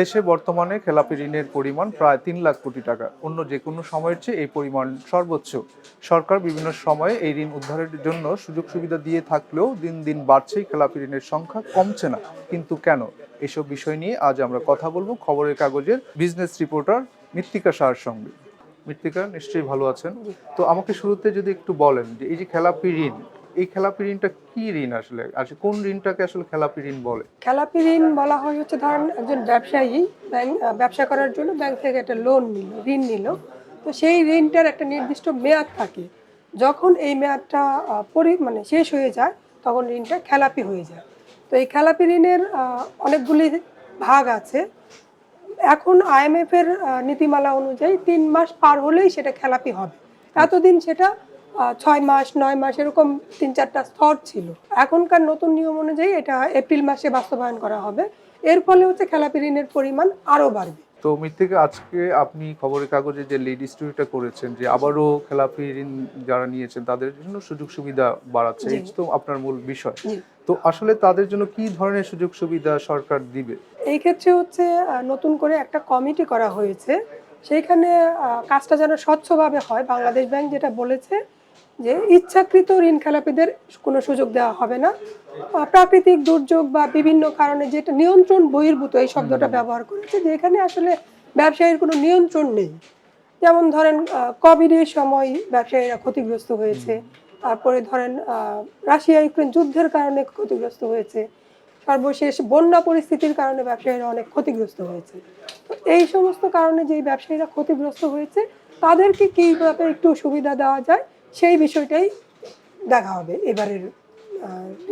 দেশে বর্তমানে খেলাপি ঋণের পরিমাণ প্রায় তিন লাখ কোটি টাকা। অন্য যে কোনো সময়ের চেয়ে এই পরিমাণ সর্বোচ্চ। সরকার বিভিন্ন সময়ে এই ঋণ উদ্ধারের জন্য সুযোগ সুবিধা দিয়ে থাকলেও দিন দিন বাড়ছেই খেলাপি ঋণের সংখ্যা কমছে না। কিন্তু কেন? এসব বিষয় নিয়ে আজ আমরা কথা বলব খবরের কাগজের বিজনেস রিপোর্টার মৃত্তিকা সাহার সঙ্গে। মৃত্তিকা, নিশ্চয়ই ভালো আছেন? তো আমাকে শুরুতে যদি একটু বলেন যে এই যে খেলাপি ঋণ এই খেলাপি ঋণটা কি ঋণ আসলে? আসলে কোন ঋণটাকে আসলে খেলাপি ঋণ বলে? খেলাপি ঋণ বলা হয় হচ্ছে ধরেন একজন ব্যবসায়ী ব্যাংক ব্যবসা করার জন্য ব্যাংক থেকে একটা লোন নিল, ঋণ নিল। তো সেই ঋণটার একটা নির্দিষ্ট মেয়াদ থাকে। যখন এই মেয়াদটা পরি মানে শেষ হয়ে যায়, তখন ঋণটা খেলাপি হয়ে যায়। তো এই খেলাপি ঋণের অনেকগুলি ভাগ আছে। এখন আইএমএফ এর নীতিমালা অনুযায়ী তিন মাস পার হলেই সেটা খেলাপি হবে। এতদিন সেটা ছয় মাস নয় মাস এরকম তিন চারটা স্তর ছিল। এখনকার নতুন নিয়ম অনুযায়ী এটা এপ্রিল মাসে বাস্তবায়ন করা হবে। এর ফলে হচ্ছে খেলাপি ঋণের পরিমাণ আরও বাড়বে। তো মৃত্তিকা আজকে আপনি খবরের কাগজে যে লিড স্টোরিটা করেছেন যে আবারও খেলাপি ঋণ যারা নিয়েছেন তাদের জন্য সুযোগ সুবিধা বাড়াচ্ছে। এই তো আপনার মূল বিষয়। তো আসলে তাদের জন্য কি ধরনের সুযোগ সুবিধা সরকার দিবে? এই ক্ষেত্রে হচ্ছে নতুন করে একটা কমিটি করা হয়েছে। সেইখানে কাজটা যেন স্বচ্ছভাবে হয়। বাংলাদেশ ব্যাংক যেটা বলেছে যে ইচ্ছাকৃত ঋণ খেলাপিদের কোনো সুযোগ দেওয়া হবে না। প্রাকৃতিক দুর্যোগ বা বিভিন্ন কারণে যেটা নিয়ন্ত্রণ বহির্ভূত এই শব্দটা ব্যবহার করেছে যে এখানে আসলে ব্যবসায়ীর কোনো নিয়ন্ত্রণ নেই। যেমন ধরেন কোভিডের সময় ব্যবসায়ীরা ক্ষতিগ্রস্ত হয়েছে। তারপরে ধরেন রাশিয়া ইউক্রেন যুদ্ধের কারণে ক্ষতিগ্রস্ত হয়েছে। সর্বশেষ বন্যা পরিস্থিতির কারণে ব্যবসায়ীরা অনেক ক্ষতিগ্রস্ত হয়েছে। তো এই সমস্ত কারণে যেই ব্যবসায়ীরা ক্ষতিগ্রস্ত হয়েছে তাদেরকে কীভাবে একটু সুবিধা দেওয়া যায়? সেই বিষয়টাই দেখা হবে। এবারের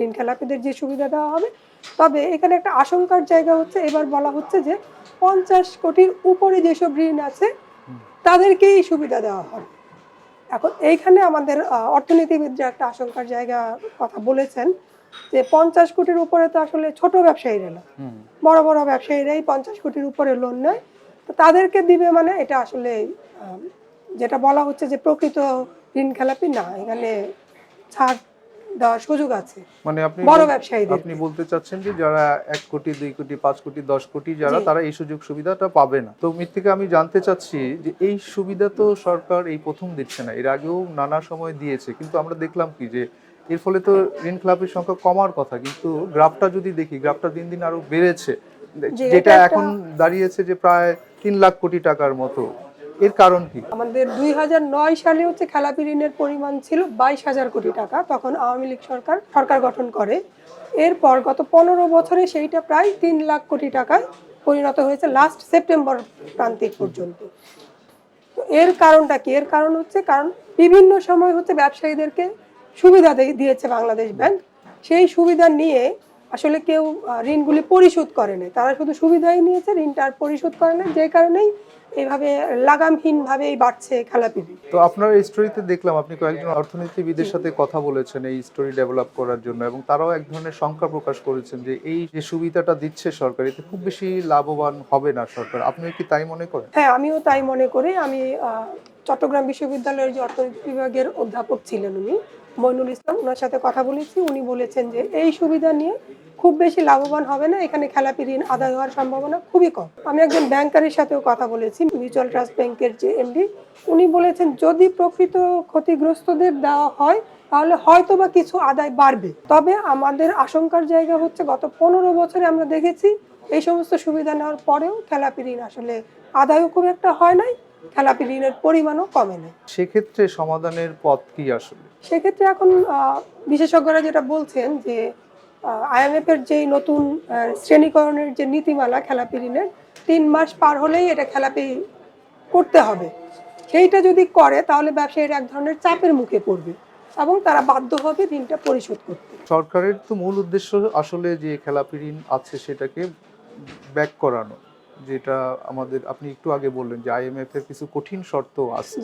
ঋণ খেলাপিদের যে সুবিধা দেওয়া হবে। তবে এখানে একটা আশঙ্কার জায়গা হচ্ছে এবার বলা হচ্ছে যে পঞ্চাশ কোটির উপরে যেসব ঋণ আছে তাদেরকেই সুবিধা দেওয়া হবে। এখন এইখানে আমাদের অর্থনীতিবিদরা একটা আশঙ্কার জায়গা কথা বলেছেন যে পঞ্চাশ কোটির উপরে তো আসলে ছোট ব্যবসায়ীরা না। বড় বড় ব্যবসায়ীরাই পঞ্চাশ কোটির উপরে লোন নেয়। তো তাদেরকে দিবে মানে এটা আসলে যেটা বলা হচ্ছে যে প্রকৃত ঋণ খেলাপি না এখানে ছাড় দেওয়ার সুযোগ আছে। মানে আপনি বড় ব্যবসায়ীদের। আপনি বলতে চাচ্ছেন যে যারা এক কোটি দুই কোটি পাঁচ কোটি দশ কোটি যারা তারা এই সুযোগ সুবিধাটা পাবে না। তো মৃত্তিকা আমি জানতে চাচ্ছি যে এই সুবিধা তো সরকার এই প্রথম দিচ্ছে না এর আগেও নানা সময় দিয়েছে কিন্তু আমরা দেখলাম কি যে এর ফলে তো ঋণ খেলাপির সংখ্যা কমার কথা কিন্তু গ্রাফটা যদি দেখি গ্রাফটা দিন দিন আরও বেড়েছে। যেটা এখন দাঁড়িয়েছে যে প্রায় তিন লাখ কোটি টাকার মতো। এর কারণ কি? আমাদের দুই হাজার নয় সালে হচ্ছে খেলাপি ঋণের পরিমাণ ছিল বাইশ হাজার কোটি টাকা, তখন আওয়ামী লীগ সরকার সরকার গঠন করে। এরপর গত পনেরো বছরে সেইটা প্রায় তিন লাখ কোটি টাকায় পরিণত হয়েছে লাস্ট সেপ্টেম্বর প্রান্তিক পর্যন্ত। এর কারণটা কি? এর কারণ হচ্ছে কারণ বিভিন্ন সময় হচ্ছে ব্যবসায়ীদেরকে সুবিধা দিয়ে- দিয়েছে বাংলাদেশ ব্যাংক। সেই সুবিধা নিয়ে আসলে কেউ ঋণগুলি পরিশোধ করে নাই। তারা শুধু সুবিধাই নিয়েছে, ঋণটা আর পরিশোধ করে না যে কারণেই এইভাবে লাগামহীনভাবেই বাড়ছে খেলাপি ঋণ। তো আপনার এই স্টোরিতে দেখলাম আপনি কয়েকজন অর্থনীতিবিদের সাথে কথা বলেছেন এই স্টোরি ডেভেলপ করার জন্য এবং তারাও এক ধরনের শঙ্কা প্রকাশ করেছেন যে এই যে সুবিধাটা দিচ্ছে সরকার এতে খুব বেশি লাভবান হবে না সরকার। আপনি কি তাই মনে করেন? হ্যাঁ আমিও তাই মনে করি। আমি চট্টগ্রাম বিশ্ববিদ্যালয়ের যে অর্থনীতি বিভাগের অধ্যাপক ছিলেন উনি মইনুল ইসলাম ওনার সাথে কথা বলেছি। উনি বলেছেন যে এই সুবিধা নিয়ে খুব বেশি লাভবান হবে না। এখানে খেলাপি ঋণ আদায় হওয়ার সম্ভাবনা খুবই কম। আমি একজন ব্যাংকারের সাথেও কথা বলেছি মিউচুয়াল ট্রাস্ট ব্যাংকের যে এমডি। উনি বলেছেন যদি প্রকৃত ক্ষতিগ্রস্তদের দেওয়া হয় তাহলে হয়তো বা কিছু আদায় বাড়বে। তবে আমাদের আশঙ্কার জায়গা হচ্ছে গত পনেরো বছরে আমরা দেখেছি এই সমস্ত সুবিধা নেওয়ার পরেও খেলাপি ঋণ আসলে আদায়ও খুব একটা হয় নাই খেলাপি ঋণের পরিমাণও কমে নাই। সেক্ষেত্রে সমাধানের পথ কি আসলে? সেক্ষেত্রে এখন বিশেষজ্ঞরা যেটা বলছেন যে আইএমএফ এর যেই নতুন শ্রেণীকরণের যে নীতিমালা খেলাপি ঋণের তিন মাস পার হলেই এটা খেলাপি করতে হবে। সেইটা যদি করে তাহলে ব্যবসায়ীর এক ধরনের চাপের মুখে পড়বে এবং তারা বাধ্য হবে ঋণটা পরিশোধ করতে। সরকারের তো মূল উদ্দেশ্য আসলে যে খেলাপি ঋণ আছে সেটাকে ব্যাক করানো যেটা আমাদের আপনি একটু আগে বললেন যে আইএমএফ এর কিছু কঠিন শর্ত আছে।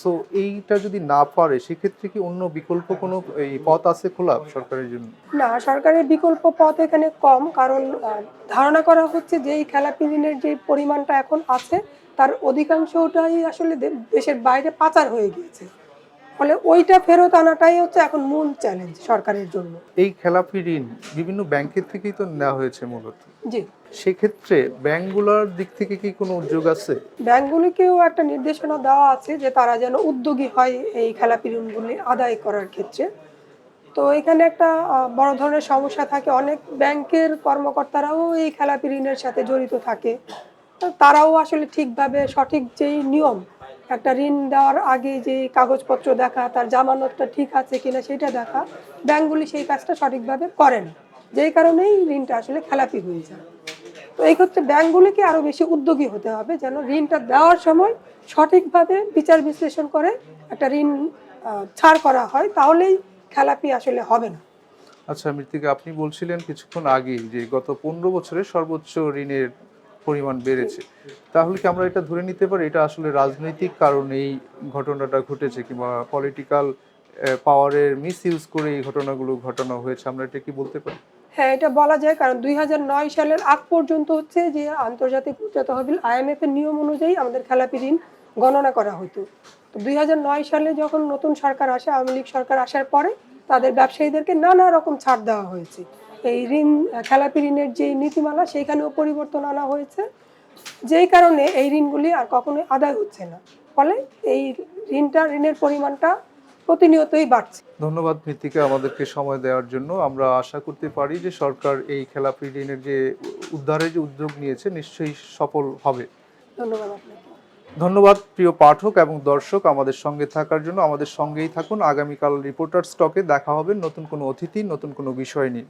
সো এইটা যদি না পারে, সেক্ষেত্রে কি অন্য বিকল্প কোনো এই পথ আছে খোলা সরকারের জন্য? না, সরকারের বিকল্প পথ এখানে কম, কারণ ধারণা করা হচ্ছে যে এই খেলাপি ঋণের যে পরিমাণটা এখন আছে, তার অধিকাংশটাই আসলে দেশের বাইরে পাচার হয়ে গিয়েছে। ফলে ওইটা ফেরত আনাটাই হচ্ছে এখন মূল চ্যালেঞ্জ সরকারের জন্য। এই খেলাপি ঋণ বিভিন্ন ব্যাংকের থেকেই তো নেওয়া হয়েছে মূলত। জি। সেক্ষেত্রে ব্যাংকগুলোর দিক থেকে কি কোনো উদ্যোগ আছে? ব্যাংকগুলিকেও একটা নির্দেশনা দেওয়া আছে যে তারা যেন উদ্যোগী হয় এই খেলাপি ঋণগুলি আদায় করার ক্ষেত্রে। তো এখানে একটা বড় ধরনের সমস্যা থাকে। অনেক ব্যাংকের কর্মকর্তারাও এই খেলাপি ঋণের সাথে জড়িত থাকে। তারাও আসলে ঠিকভাবে সঠিক যেই নিয়ম একটা ঋণ দেওয়ার আগে যে কাগজপত্র দেখা, তার জামানতটা ঠিক আছে কিনা সেটা দেখা ব্যাংকগুলি সেই কাজটা সঠিকভাবে করে না যেই কারণেই ঋণটা আসলে খেলাপি হয়ে যায়। তো এই ক্ষেত্রে ব্যাংকগুলিকে আরও বেশি উদ্যোগী হতে হবে যেন ঋণটা দেওয়ার সময় সঠিকভাবে বিচার বিশ্লেষণ করে একটা ঋণ ছাড় করা হয়, তাহলেই খেলাপি আসলে হবে না। আচ্ছা মৃত্তিকা, আপনি বলছিলেন কিছুক্ষণ আগেই যে গত পনেরো বছরে সর্বোচ্চ ঋণের পরিমাণ বেড়েছে। তাহলে কি আমরা এটা ধরে নিতে পারি? এটা আসলে রাজনৈতিক কারণে এই ঘটনাটা ঘটেছে কিংবা পলিটিক্যাল পাওয়ারের মিস ইউজ করে এই ঘটনাগুলো ঘটানো হয়েছে, আমরা এটা কি বলতে পারি? হ্যাঁ এটা বলা যায় কারণ দুই হাজার নয় সালের আগ পর্যন্ত হচ্ছে যে আন্তর্জাতিক মুদ্রা তহবিল আইএমএফ এর নিয়ম অনুযায়ী আমাদের খেলাপি ঋণ গণনা করা হতো তো দুই হাজার নয় সালে যখন নতুন সরকার আসে, আওয়ামী লীগ সরকার আসার পরে তাদের ব্যবসায়ীদেরকে নানা রকম ছাড় দেওয়া হয়েছে। এই ঋণ খেলাপি ঋণের যে নীতিমালা সেইখানেও পরিবর্তন আনা হয়েছে। যেই কারণে এই ঋণগুলি আর কখনোই আদায় হচ্ছে না। ফলে এই ঋণটা ঋণের পরিমাণটা প্রতিনিয়তই বাড়ছে। ধন্যবাদ মৃত্তিকা আমাদেরকে সময় দেওয়ার জন্য। আমরা আশা করতে পারি যে সরকার এই খেলাপি ঋণের যে উদ্ধারের যে উদ্যোগ নিয়েছে নিশ্চয়ই সফল হবে। ধন্যবাদ আপনাকে। ধন্যবাদ প্রিয় পাঠক এবং দর্শক আমাদের সঙ্গে থাকার জন্য। আমাদের সঙ্গেই থাকুন। আগামীকাল রিপোর্টার স্টকে দেখা হবে নতুন কোনো অতিথি নতুন কোনো বিষয় নিয়ে।